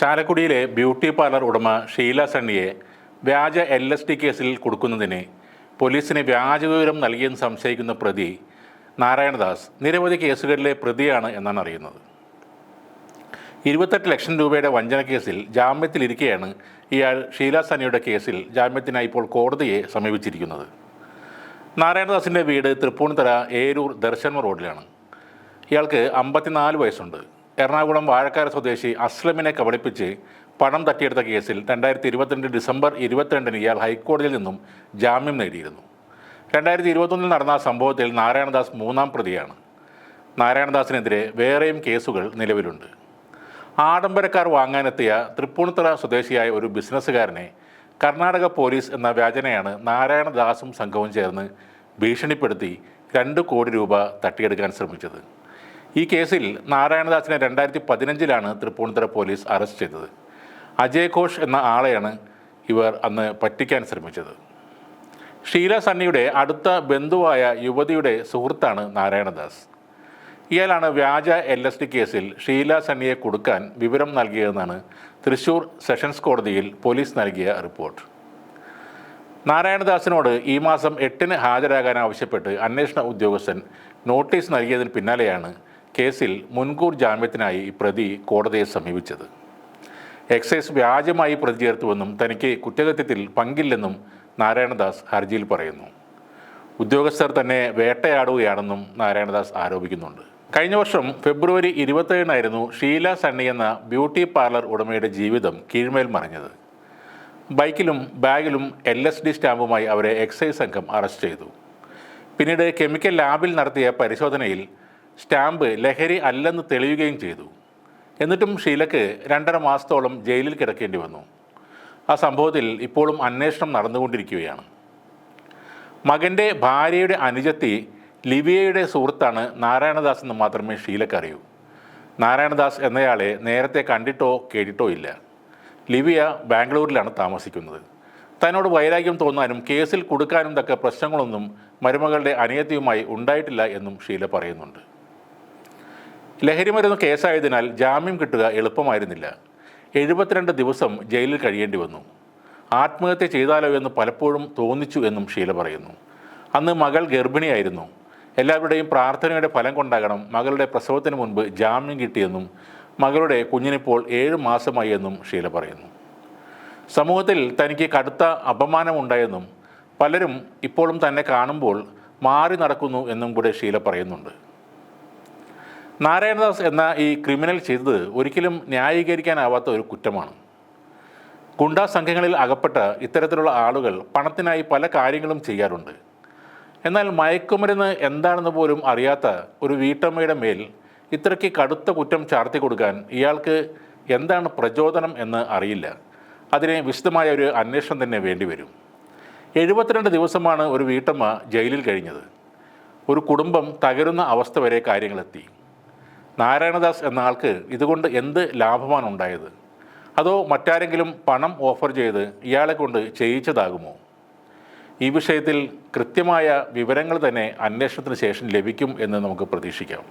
ചാലക്കുടിയിലെ beauty parlour ഉടമ ഷീല സണ്ണിയെ വ്യാജ എൽ എസ് ടി കേസിൽ കൊടുക്കുന്നതിന് പോലീസിന് വ്യാജ വിവരം നൽകിയെന്ന് സംശയിക്കുന്ന പ്രതി നാരായണദാസ് നിരവധി കേസുകളിലെ പ്രതിയാണ് എന്നാണ് അറിയുന്നത്. ഇരുപത്തെട്ട് ലക്ഷം രൂപയുടെ വഞ്ചന കേസിൽ ജാമ്യത്തിലിരിക്കെയാണ് ഇയാൾ ഷീല സണ്ണിയുടെ കേസിൽ ജാമ്യത്തിനായി ഇപ്പോൾ കോടതിയെ സമീപിച്ചിരിക്കുന്നത്. നാരായണദാസിന്റെ വീട് തൃപ്പൂണിത്തറ ഏരൂർ ദർശൻമ റോഡിലാണ്. ഇയാൾക്ക് അമ്പത്തിനാല് വയസ്സുണ്ട്. എറണാകുളം വാഴക്കാര സ്വദേശി അസ്ലമിനെ കബളിപ്പിച്ച് പണം തട്ടിയെടുത്ത കേസിൽ രണ്ടായിരത്തി ഇരുപത്തിരണ്ട് ഡിസംബർ ഇരുപത്തിരണ്ടിന് ഇയാൾ ഹൈക്കോടതിയിൽ നിന്നും ജാമ്യം നേടിയിരുന്നു. രണ്ടായിരത്തി ഇരുപത്തൊന്നിൽ നടന്ന സംഭവത്തിൽ നാരായണദാസ് മൂന്നാം പ്രതിയാണ്. നാരായണദാസിനെതിരെ വേറെയും കേസുകൾ നിലവിലുണ്ട്. ആഡംബരക്കാർ വാങ്ങാനെത്തിയ തൃപ്പൂണിത്തറ സ്വദേശിയായ ഒരു ബിസിനസ്സുകാരനെ കർണാടക പോലീസ് എന്ന വ്യാജനയാണ് നാരായണദാസും സംഘവും ചേർന്ന് ഭീഷണിപ്പെടുത്തി രണ്ട് കോടി രൂപ തട്ടിയെടുക്കാൻ ശ്രമിച്ചത്. ഈ കേസിൽ നാരായണദാസിനെ രണ്ടായിരത്തി പതിനഞ്ചിലാണ് തൃപ്പൂണിത്തുറ പോലീസ് അറസ്റ്റ് ചെയ്തത്. അജയ് ഘോഷ് എന്ന ആളെയാണ് ഇവർ അന്ന് പറ്റിക്കാൻ ശ്രമിച്ചത്. ഷീല സണ്ണിയുടെ അടുത്ത ബന്ധുവായ യുവതിയുടെ സുഹൃത്താണ് നാരായണദാസ്. ഇയാളാണ് വ്യാജ എൽ എസ് ഡി കേസിൽ ഷീല സണ്ണിയെ കൊടുക്കാൻ വിവരം നൽകിയതെന്നാണ് തൃശൂർ സെഷൻസ് കോടതിയിൽ പോലീസ് നൽകിയ റിപ്പോർട്ട്. നാരായണദാസിനോട് ഈ മാസം എട്ടിന് ഹാജരാകാൻ ആവശ്യപ്പെട്ട് അന്വേഷണ ഉദ്യോഗസ്ഥൻ നോട്ടീസ് നൽകിയതിന് പിന്നാലെയാണ് കേസിൽ മുൻകൂർ ജാമ്യത്തിനായി പ്രതി കോടതിയെ സമീപിച്ചത്. എക്സൈസ് വ്യാജമായി പ്രതി ചേർത്തുവെന്നും തനിക്ക് കുറ്റകൃത്യത്തിൽ പങ്കില്ലെന്നും നാരായണദാസ് ഹർജിയിൽ പറയുന്നു. ഉദ്യോഗസ്ഥർ തന്നെ വേട്ടയാടുകയാണെന്നും നാരായണദാസ് ആരോപിക്കുന്നുണ്ട്. കഴിഞ്ഞ വർഷം ഫെബ്രുവരി ഇരുപത്തേഴിനായിരുന്നു ഷീല സണ്ണി എന്ന ബ്യൂട്ടി പാർലർ ഉടമയുടെ ജീവിതം കീഴ്മേൽ മറിഞ്ഞത്. ബൈക്കിലും ബാഗിലും എൽ എസ് ഡി സ്റ്റാമ്പുമായി അവരെ എക്സൈസ് സംഘം അറസ്റ്റ് ചെയ്തു. പിന്നീട് കെമിക്കൽ ലാബിൽ നടത്തിയ പരിശോധനയിൽ സ്റ്റാമ്പ് ലഹരി അല്ലെന്ന് തെളിയുകയും ചെയ്തു. എന്നിട്ടും ഷീലക്ക് രണ്ടര മാസത്തോളം ജയിലിൽ കിടക്കേണ്ടി വന്നു. ആ സംഭവത്തിൽ ഇപ്പോഴും അന്വേഷണം നടന്നുകൊണ്ടിരിക്കുകയാണ്. മകന്റെ ഭാര്യയുടെ അനുജത്തി ലിവിയയുടെ സുഹൃത്താണ് നാരായണദാസ് എന്ന് മാത്രമേ ഷീലക്ക് അറിയൂ. നാരായണദാസ് എന്നയാളെ നേരത്തെ കണ്ടിട്ടോ കേട്ടിട്ടോ ഇല്ല. ലിവിയ ബാംഗ്ലൂരിലാണ് താമസിക്കുന്നത്. തന്നോട് വൈരാഗ്യം തോന്നാനും കേസിൽ കൊടുക്കാനും തക്ക പ്രശ്നങ്ങളൊന്നും മരുമകളുടെ അനിയത്തിയുമായി ഉണ്ടായിട്ടില്ല എന്നും ഷീല പറയുന്നുണ്ട്. ലഹരിമരുന്ന് കേസായതിനാൽ ജാമ്യം കിട്ടുക എളുപ്പമായിരുന്നില്ല. എഴുപത്തിരണ്ട് ദിവസം ജയിലിൽ കഴിയേണ്ടി വന്നു. ആത്മഹത്യ ചെയ്താലോ എന്ന് പലപ്പോഴും തോന്നിച്ചു എന്നും ഷീല പറയുന്നു. അന്ന് മകൾ ഗർഭിണിയായിരുന്നു. എല്ലാവരുടെയും പ്രാർത്ഥനയുടെ ഫലം കൊണ്ടാകണം മകളുടെ പ്രസവത്തിന് മുൻപ് ജാമ്യം കിട്ടിയെന്നും മകളുടെ കുഞ്ഞിനിപ്പോൾ ഏഴ് മാസമായി എന്നും ഷീല പറയുന്നു. സമൂഹത്തിൽ തനിക്ക് കടുത്ത അപമാനമുണ്ടായെന്നും പലരും ഇപ്പോഴും തന്നെ കാണുമ്പോൾ മാറി നടക്കുന്നു എന്നും കൂടെ ഷീല പറയുന്നുണ്ട്. നാരായണദാസ് എന്ന ഈ ക്രിമിനൽ ചെയ്തത് ഒരിക്കലും ന്യായീകരിക്കാനാവാത്ത ഒരു കുറ്റമാണ്. ഗുണ്ടാ സംഘങ്ങളിൽ അകപ്പെട്ട ഇത്തരത്തിലുള്ള ആളുകൾ പണത്തിനായി പല കാര്യങ്ങളും ചെയ്യാറുണ്ട്. എന്നാൽ മയക്കുമരുന്ന് എന്താണെന്ന് പോലും അറിയാത്ത ഒരു വീട്ടമ്മയുടെ മേൽ ഇത്രയ്ക്ക് കടുത്ത കുറ്റം ചാർത്തി കൊടുക്കാൻ ഇയാൾക്ക് എന്താണ് പ്രചോദനം എന്ന് അറിയില്ല. അതിന് വിശദമായ ഒരു അന്വേഷണം തന്നെ വേണ്ടിവരും എഴുപത്തിരണ്ട് ദിവസമാണ് ഒരു വീട്ടമ്മ ജയിലിൽ കഴിഞ്ഞത്. ഒരു കുടുംബം തകരുന്ന അവസ്ഥ വരെ കാര്യങ്ങളെത്തി. നാരായണദാസ് എന്ന ആൾക്ക് ഇതുകൊണ്ട് എന്ത് ലാഭമാണ് ഉണ്ടായത്? അതോ മറ്റാരെങ്കിലും പണം ഓഫർ ചെയ്ത് ഇയാളെ കൊണ്ട് ചെയ്യിച്ചതാകുമോ? ഈ വിഷയത്തിൽ കൃത്യമായ വിവരങ്ങൾ തന്നെ അന്വേഷണത്തിന് ശേഷം ലഭിക്കും എന്ന് നമുക്ക് പ്രതീക്ഷിക്കാം.